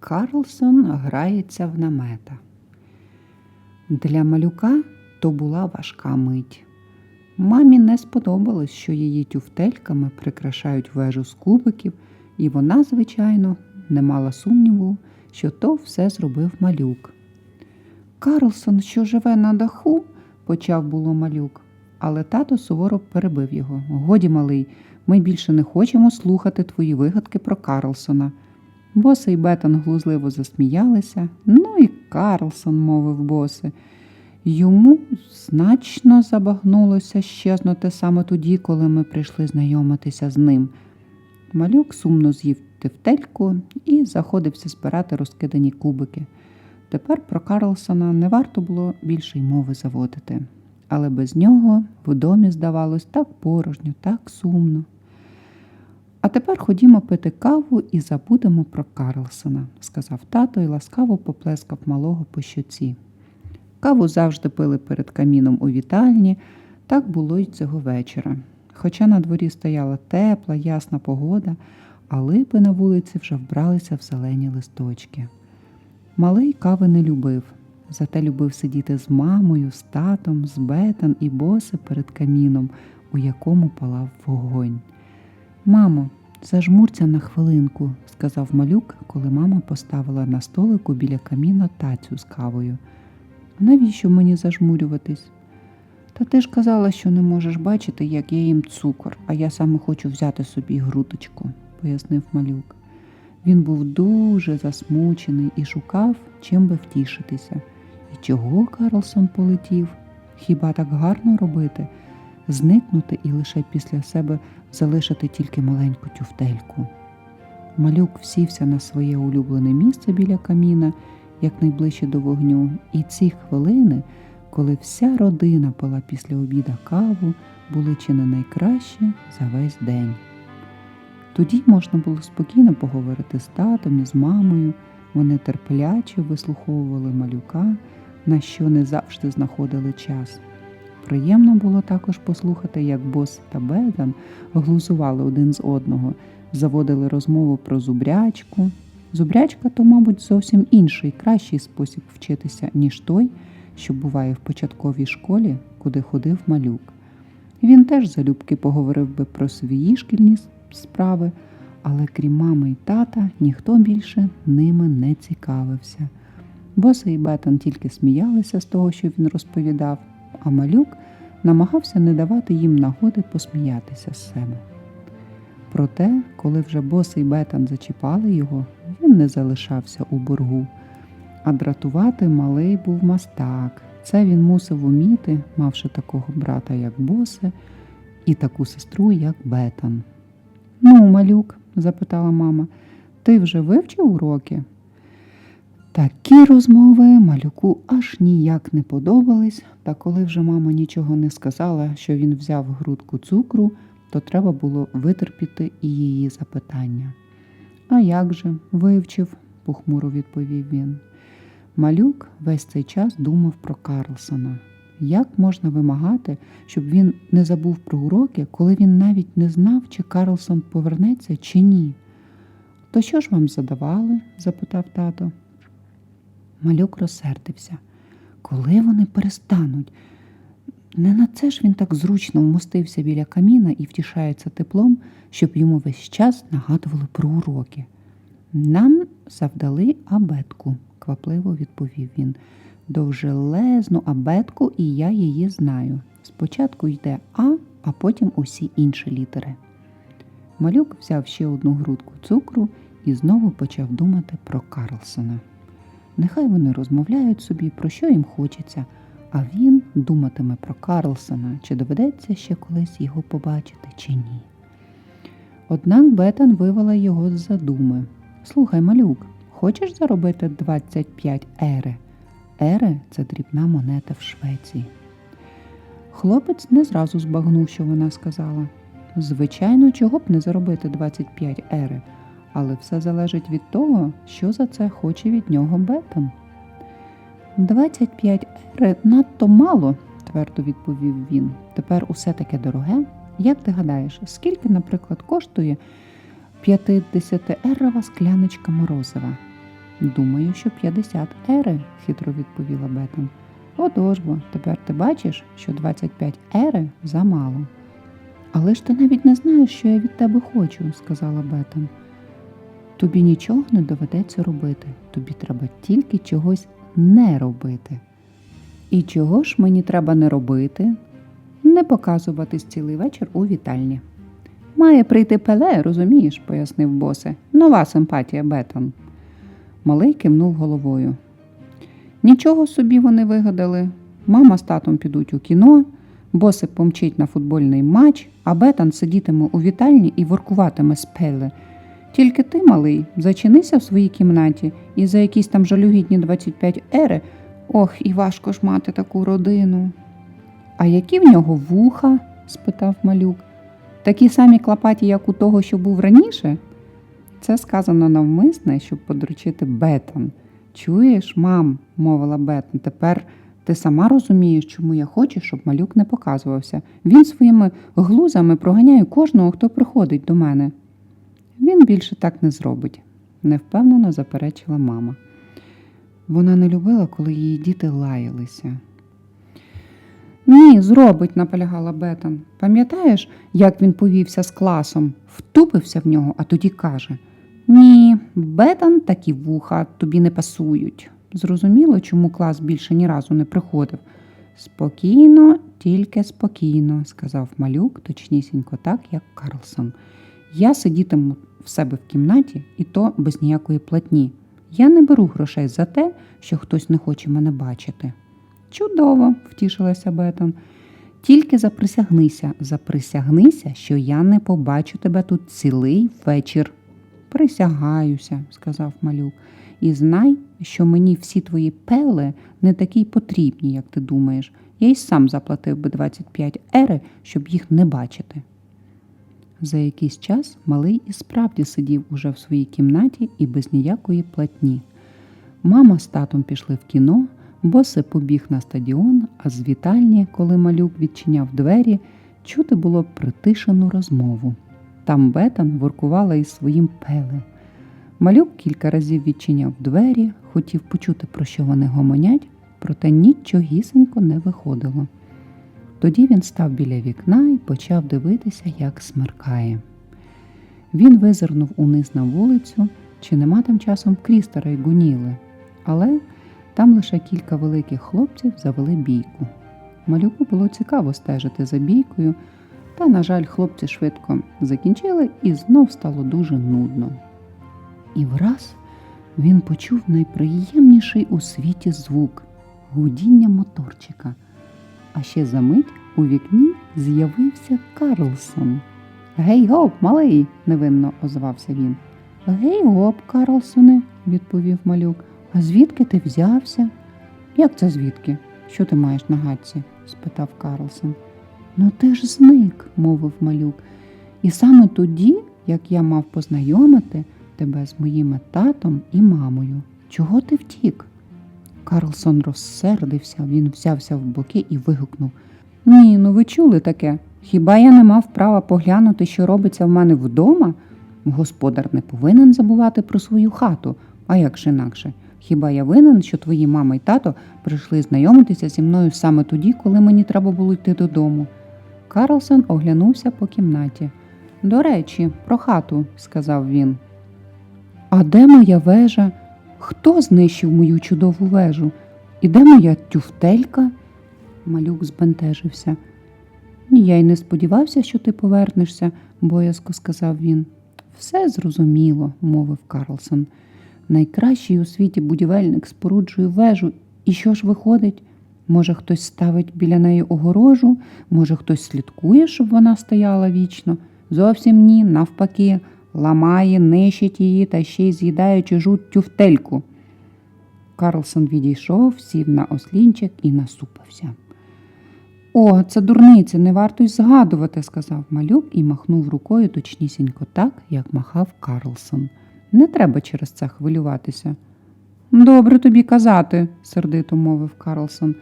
Карлсон грається в намета. Для малюка то була важка мить. Мамі не сподобалось, що її тюфтельками прикрашають вежу з кубиків, і вона, звичайно, не мала сумніву, що то все зробив малюк. Карлсон, що живе на даху, почав було малюк, але тато суворо перебив його. Годі, малий, ми більше не хочемо слухати твої вигадки про Карлсона. Боси і Бетон глузливо засміялися. Ну і Карлсон, мовив боси. Йому значно забагнулося щезнути саме тоді, коли ми прийшли знайомитися з ним. Малюк сумно з'їв тефтельку і заходився збирати розкидані кубики. Тепер про Карлсона не варто було більше й мови заводити, але без нього в домі здавалось так порожньо, так сумно. А тепер ходімо пити каву і забудемо про Карлсона, сказав тато і ласкаво поплескав малого по щоці. Каву завжди пили перед каміном у вітальні, так було й цього вечора. Хоча на дворі стояла тепла, ясна погода, а липи на вулиці вже вбралися в зелені листочки. Малий кави не любив, зате любив сидіти з мамою, з татом, з бетан і боси перед каміном, у якому палав вогонь. Мамо, зажмурця на хвилинку, сказав малюк, коли мама поставила на столику біля каміна тацю з кавою. Навіщо мені зажмурюватись? Та ти ж казала, що не можеш бачити, як я їм цукор, а я саме хочу взяти собі грудочку, пояснив малюк. Він був дуже засмучений і шукав, чим би втішитися. І чого Карлсон полетів? Хіба так гарно робити? Зникнути і лише після себе залишити тільки маленьку тюфтельку. Малюк всівся на своє улюблене місце біля каміна, якнайближче до вогню, і ці хвилини, коли вся родина пила після обіда каву, були чи не найкращі за весь день. Тоді можна було спокійно поговорити з татом і з мамою. Вони терпляче вислуховували малюка, на що не завжди знаходили час. Приємно було також послухати, як бос та Бедан глузували один з одного, заводили розмову про зубрячку. Зубрячка то, мабуть, зовсім інший, кращий спосіб вчитися, ніж той, що буває в початковій школі, куди ходив малюк. Він теж залюбки поговорив би про свої шкільні справи, але крім мами й тата, ніхто більше ними не цікавився. Боса і Бетон тільки сміялися з того, що він розповідав, а малюк намагався не давати їм нагоди посміятися з себе. Проте, коли вже босий Бетан зачіпали його, він не залишався у боргу. А дратувати малий був мастак. Це він мусив уміти, мавши такого брата, як босе, і таку сестру, як Бетан. Ну, малюк, запитала мама, ти вже вивчив уроки? Такі розмови малюку аж ніяк не подобались, та коли вже мама нічого не сказала, що він взяв грудку цукру, то треба було витерпіти і її запитання. А як же, вивчив, похмуро відповів він. Малюк весь цей час думав про Карлсона. Як можна вимагати, щоб він не забув про уроки, коли він навіть не знав, чи Карлсон повернеться, чи ні? То що ж вам задавали? запитав тато. Малюк розсердився. Коли вони перестануть? Не на це ж він так зручно вмостився біля каміна і втішається теплом, щоб йому весь час нагадували про уроки. Нам завдали абетку, квапливо відповів він. Довжелезну абетку, і я її знаю. Спочатку йде А, а потім усі інші літери. Малюк взяв ще одну грудку цукру і знову почав думати про Карлсона. Нехай вони розмовляють собі, про що їм хочеться, а він думатиме про Карлсона, чи доведеться ще колись його побачити, чи ні. Однак Бетан вивела його з задуми. Слухай, малюк, хочеш заробити 25 ери? Ери це дрібна монета в Швеції. Хлопець не зразу збагнув, що вона сказала. Звичайно, чого б не заробити 25 ери, але все залежить від того, що за це хоче від нього Бетон. 25 ери надто мало, твердо відповів він. Тепер усе таке дороге. Як ти гадаєш, скільки, наприклад, коштує 50 ерова скляночка морозива? Думаю, що 50 ери, хитро відповіла Бетон. Отож бо, тепер ти бачиш, що 25 ери замало. Але ж ти навіть не знаєш, що я від тебе хочу, сказала Бетон. Тобі нічого не доведеться робити, тобі треба тільки чогось не робити. І чого ж мені треба не робити? Не показуватись цілий вечір у вітальні. Має прийти пеле, розумієш, пояснив босе. Нова симпатія Бетон. Малий кивнув головою. Нічого собі вони вигадали. Мама з татом підуть у кіно, босе помчить на футбольний матч, а Бетан сидітиме у вітальні і воркуватиме з пеле. Тільки ти, малий, зачинися в своїй кімнаті і за якісь там жалюгідні 25 ери. Ох, і важко ж мати таку родину. А які в нього вуха? спитав малюк. Такі самі клапаті, як у того, що був раніше? Це сказано навмисне, щоб подручити Бетан. Чуєш, мам, мовила Бетан, тепер ти сама розумієш, чому я хочу, щоб малюк не показувався. Він своїми глузами проганяє кожного, хто приходить до мене. Він більше так не зробить, невпевнено заперечила мама. Вона не любила, коли її діти лаялися. Ні, зробить, наполягала Бетан. Пам'ятаєш, як він повівся з класом, втупився в нього, а тоді каже: Ні, Бетан такі вуха тобі не пасують. Зрозуміло, чому клас більше ні разу не приходив. Спокійно, тільки спокійно, сказав малюк, точнісінько так, як Карлсон. Я сидітиму в себе в кімнаті, і то без ніякої платні. Я не беру грошей за те, що хтось не хоче мене бачити. Чудово, втішилася Бетон. Тільки заприсягнися, заприсягнися, що я не побачу тебе тут цілий вечір. Присягаюся, сказав малюк, і знай, що мені всі твої пели не такі потрібні, як ти думаєш. Я й сам заплатив би 25 ери, щоб їх не бачити. За якийсь час малий і справді сидів уже в своїй кімнаті і без ніякої платні. Мама з татом пішли в кіно, босе побіг на стадіон, а з вітальні, коли малюк відчиняв двері, чути було притишену розмову. Там Бетан воркувала із своїм пеле. Малюк кілька разів відчиняв двері, хотів почути, про що вони гомонять, проте нічогісенько не виходило. Тоді він став біля вікна і почав дивитися, як смеркає. Він визирнув униз на вулицю, чи нема там часом крістера й гуніли, але там лише кілька великих хлопців завели бійку. Малюку було цікаво стежити за бійкою, та, на жаль, хлопці швидко закінчили і знов стало дуже нудно. І враз він почув найприємніший у світі звук гудіння моторчика. А ще за мить у вікні з'явився Карлсон. Гей гоп, малий, невинно озвався він. Гей гоп, Карлсоне, відповів малюк. А звідки ти взявся? Як це звідки? Що ти маєш на гадці? спитав Карлсон. Ну ти ж зник, мовив малюк. І саме тоді, як я мав познайомити тебе з моїми татом і мамою. Чого ти втік? Карлсон розсердився, він взявся в боки і вигукнув Ні, ну ви чули таке. Хіба я не мав права поглянути, що робиться в мене вдома? Господар не повинен забувати про свою хату, а як же інакше? Хіба я винен, що твої мама й тато прийшли знайомитися зі мною саме тоді, коли мені треба було йти додому? Карлсон оглянувся по кімнаті. До речі, про хату, сказав він. А де моя вежа? Хто знищив мою чудову вежу? І де моя тюфтелька? Малюк збентежився. Я й не сподівався, що ти повернешся, боязко сказав він. Все зрозуміло, мовив Карлсон. Найкращий у світі будівельник споруджує вежу. І що ж виходить? Може, хтось ставить біля неї огорожу, може, хтось слідкує, щоб вона стояла вічно. Зовсім ні, навпаки, ламає, нищить її та ще й з'їдає чужу тюфтельку. Карлсон відійшов, сів на ослінчик і насупився. О, це дурниця, не варто й згадувати, сказав малюк і махнув рукою точнісінько так, як махав Карлсон. Не треба через це хвилюватися. Добре тобі казати, сердито мовив Карлсон.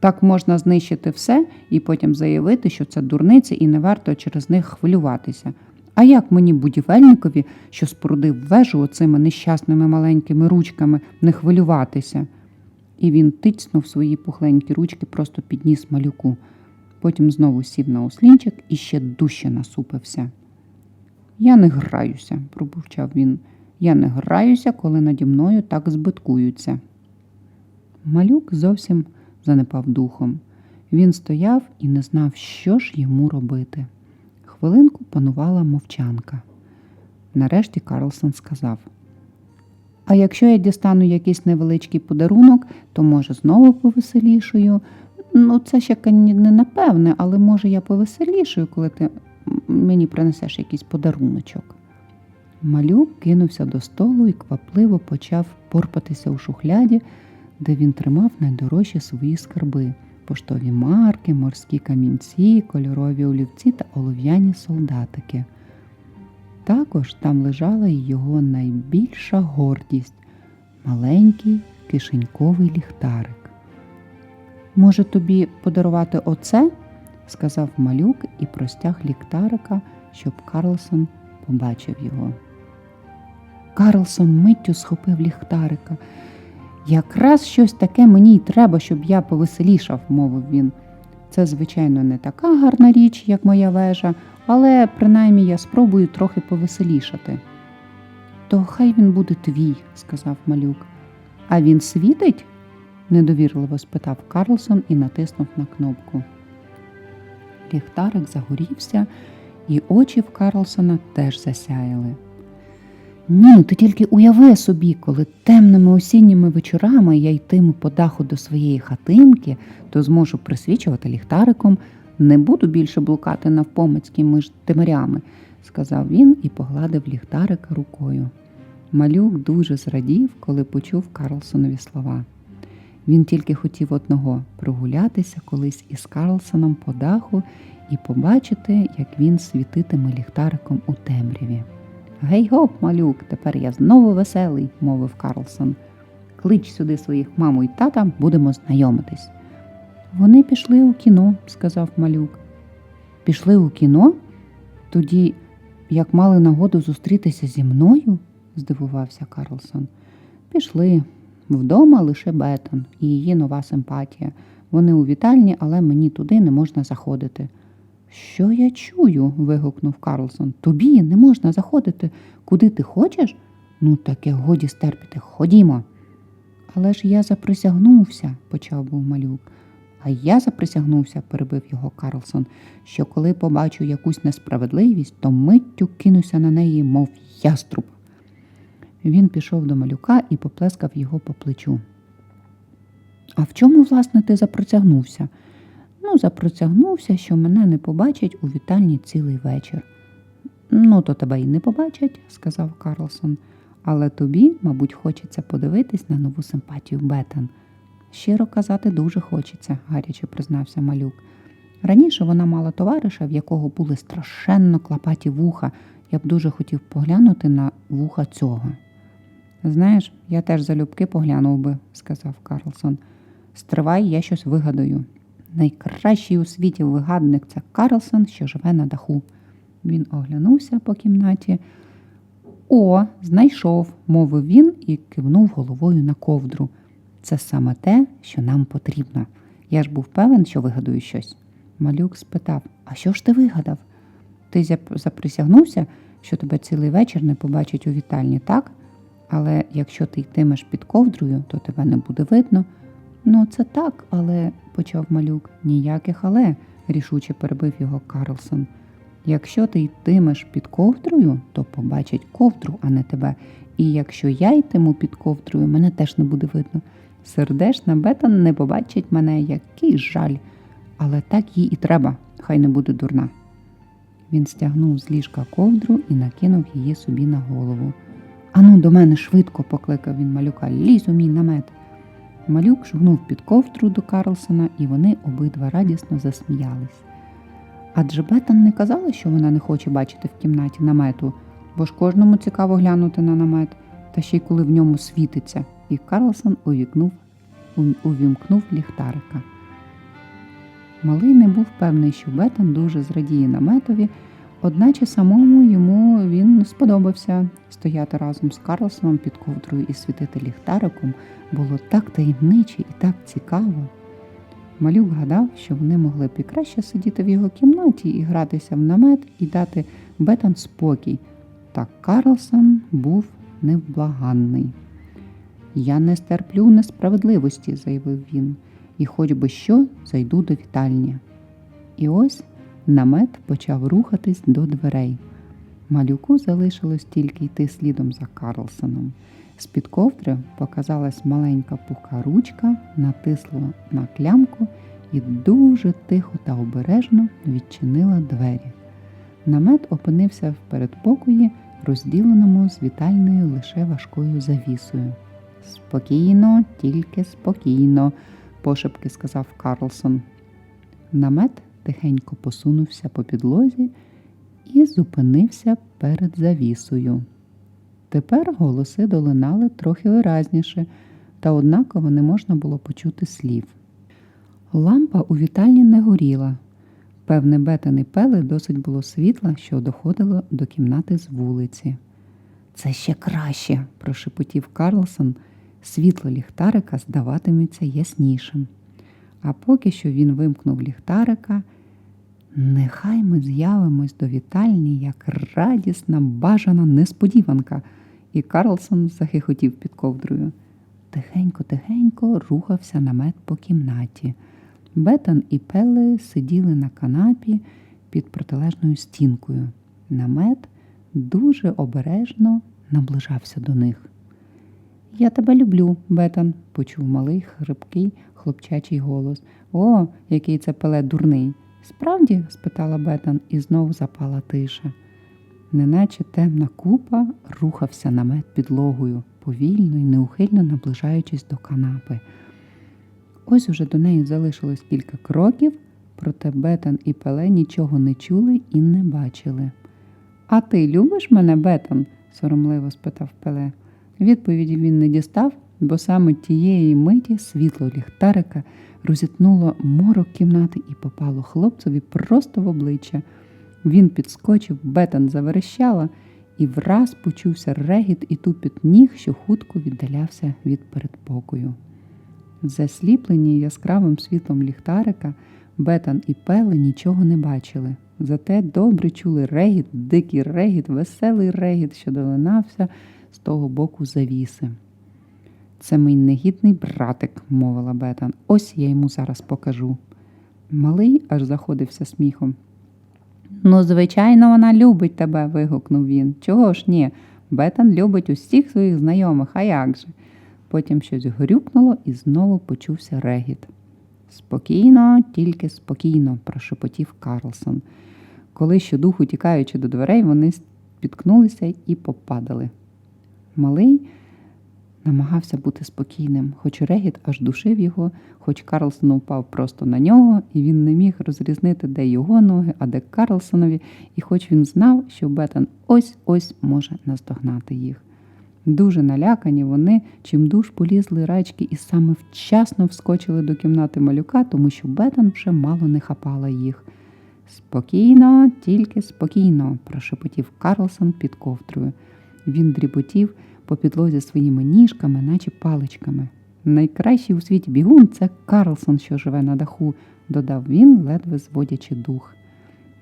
Так можна знищити все і потім заявити, що це дурниці і не варто через них хвилюватися. А як мені будівельникові, що спорудив вежу оцими нещасними маленькими ручками, не хвилюватися? І він тицьнув свої пухленькі ручки, просто підніс малюку. Потім знову сів на ослінчик і ще дужче насупився. Я не граюся, пробурчав він. Я не граюся, коли наді мною так збиткуються. Малюк зовсім занепав духом. Він стояв і не знав, що ж йому робити. Хвилинку панувала мовчанка. Нарешті Карлсон сказав: А якщо я дістану якийсь невеличкий подарунок, то може знову повеселішою. Ну, це ще не напевне, але може я повеселішою, коли ти мені принесеш якийсь подаруночок. Малюк кинувся до столу і квапливо почав порпатися у шухляді, де він тримав найдорожчі свої скарби поштові марки, морські камінці, кольорові олівці та олов'яні солдатики. Також там лежала його найбільша гордість маленький кишеньковий ліхтарик. Може, тобі подарувати оце? сказав малюк і простяг ліхтарика, щоб Карлсон побачив його. Карлсон миттю схопив ліхтарика. Якраз щось таке мені й треба, щоб я повеселішав, мовив він. Це, звичайно, не така гарна річ, як моя вежа, але принаймні я спробую трохи повеселішати. То хай він буде твій, сказав малюк. А він світить? недовірливо спитав Карлсон і натиснув на кнопку. Ліхтарик загорівся, і очі в Карлсона теж засяяли. Ні, ти тільки уяви собі, коли темними осінніми вечорами я йтиму по даху до своєї хатинки, то зможу присвічувати ліхтариком, не буду більше блукати навпомацьки між тимарями, сказав він і погладив ліхтарика рукою. Малюк дуже зрадів, коли почув Карлсонові слова. Він тільки хотів одного прогулятися колись із Карлсоном по даху і побачити, як він світитиме ліхтариком у темряві. Гей гоп, малюк, тепер я знову веселий, мовив Карлсон. Клич сюди своїх маму і тата, будемо знайомитись. Вони пішли у кіно, сказав малюк. Пішли у кіно? Тоді, як мали нагоду зустрітися зі мною? здивувався Карлсон. Пішли. Вдома лише Бетон і її нова симпатія. Вони у вітальні, але мені туди не можна заходити. Що я чую? вигукнув Карлсон. Тобі не можна заходити, куди ти хочеш? Ну, таке годі стерпіти, ходімо. Але ж я заприсягнувся, почав був малюк. А я заприсягнувся, перебив його Карлсон, що коли побачу якусь несправедливість, то миттю кинуся на неї, мов яструб. Він пішов до малюка і поплескав його по плечу. А в чому, власне, ти запротягнувся? Ну, запротягнувся, що мене не побачать у вітальні цілий вечір. Ну, то тебе й не побачать, сказав Карлсон, але тобі, мабуть, хочеться подивитись на нову симпатію Бетен. Щиро казати, дуже хочеться, гаряче признався малюк. Раніше вона мала товариша, в якого були страшенно клапаті вуха. Я б дуже хотів поглянути на вуха цього. Знаєш, я теж залюбки поглянув би, сказав Карлсон. Стривай, я щось вигадаю. Найкращий у світі вигадник це Карлсон, що живе на даху. Він оглянувся по кімнаті. О, знайшов, мовив він і кивнув головою на ковдру. Це саме те, що нам потрібно. Я ж був певен, що вигадую щось. Малюк спитав: А що ж ти вигадав? Ти заприсягнувся, що тебе цілий вечір не побачать у вітальні, так? Але якщо ти йтимеш під ковдрою, то тебе не буде видно. Ну, це так, але, почав малюк, ніяких але, рішуче перебив його Карлсон. Якщо ти йтимеш під ковдрою, то побачать ковдру, а не тебе. І якщо я йтиму під ковдрою, мене теж не буде видно. Сердешна Бетан не побачить мене, який жаль. Але так їй і треба, хай не буде дурна. Він стягнув з ліжка ковдру і накинув її собі на голову. Ану, до мене швидко, покликав він малюка, лізь у мій намет. Малюк шугнув під ковдру до Карлсона, і вони обидва радісно засміялись. Адже Бетан не казала, що вона не хоче бачити в кімнаті намету, бо ж кожному цікаво глянути на намет, та ще й коли в ньому світиться, і Карлсон увікнув, увімкнув ліхтарика. Малий не був певний, що Бетан дуже зрадіє наметові, Одначе самому йому він сподобався стояти разом з Карлсоном під ковдрою і світити ліхтариком було так таємниче і так цікаво. Малюк гадав, що вони могли б і краще сидіти в його кімнаті і гратися в намет і дати Бетан спокій. Та Карлсон був невблаганний. Я не стерплю несправедливості, заявив він, і хоч би що зайду до вітальні. І ось намет почав рухатись до дверей. Малюку залишилось тільки йти слідом за Карлсоном. З-під ковдри показалась маленька пухка ручка, натисла на клямку і дуже тихо та обережно відчинила двері. Намет опинився в передпокої, розділеному з вітальною лише важкою завісою. Спокійно, тільки спокійно, пошепки сказав Карлсон. Намет тихенько посунувся по підлозі і зупинився перед завісою. Тепер голоси долинали трохи виразніше, та однаково не можна було почути слів. Лампа у вітальні не горіла. Певне, бетен і пели досить було світла, що доходило до кімнати з вулиці. Це ще краще, прошепотів Карлсон. Світло ліхтарика здаватиметься яснішим. А поки що він вимкнув ліхтарика. Нехай ми з'явимось до вітальні, як радісна, бажана несподіванка, і Карлсон захихотів під ковдрою. Тихенько-тихенько рухався намет по кімнаті. Бетон і Пеле сиділи на канапі під протилежною стінкою. Намет дуже обережно наближався до них. Я тебе люблю, Бетон, почув малий хрипкий хлопчачий голос. О, який це пеле дурний. Справді? спитала Бетан, і знову запала тиша. Неначе темна купа рухався намет підлогою, повільно і неухильно наближаючись до канапи. Ось уже до неї залишилось кілька кроків, проте Бетан і Пеле нічого не чули і не бачили. А ти любиш мене, Бетан? соромливо спитав Пеле. Відповіді він не дістав, бо саме тієї миті світло ліхтарика розітнуло морок кімнати і попало хлопцеві просто в обличчя. Він підскочив, бетон заверещала, і враз почувся регіт і тупіт ніг, що хутко віддалявся від передпокою. Засліплені яскравим світлом ліхтарика, Бетан і Пеле нічого не бачили. Зате добре чули регіт, дикий регіт, веселий регіт, що долинався з того боку завіси. Це мій негідний братик, мовила Бетан. Ось я йому зараз покажу. Малий аж заходився сміхом. Ну, звичайно, вона любить тебе, вигукнув він. Чого ж ні? Бетан любить усіх своїх знайомих, а як же? Потім щось грюкнуло і знову почувся регіт. Спокійно, тільки спокійно, прошепотів Карлсон. Коли щодуху, тікаючи до дверей, вони спіткнулися і попадали. Малий намагався бути спокійним, хоч регіт аж душив його, хоч Карлсон упав просто на нього, і він не міг розрізнити, де його ноги, а де Карлсонові, і хоч він знав, що Бетан ось-ось може наздогнати їх. Дуже налякані вони чимдуж полізли рачки і саме вчасно вскочили до кімнати малюка, тому що Бетан вже мало не хапала їх. Спокійно, тільки спокійно, прошепотів Карлсон під ковдрою. Він дріботів по підлозі своїми ніжками, наче паличками. Найкращий у світі бігун це Карлсон, що живе на даху, додав він, ледве зводячи дух.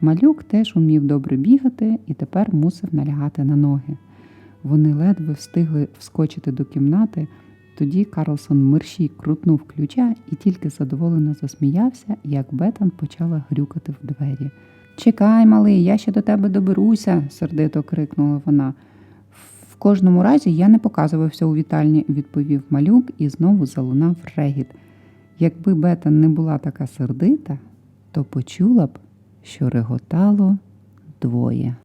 Малюк теж умів добре бігати і тепер мусив налягати на ноги. Вони ледве встигли вскочити до кімнати. Тоді Карлсон мерщій крутнув ключа і тільки задоволено засміявся, як Бетан почала грюкати в двері. Чекай, малий, я ще до тебе доберуся, сердито крикнула вона. Кожному разі я не показувався у вітальні, відповів малюк і знову залунав регіт. Якби бета не була така сердита, то почула б, що реготало двоє.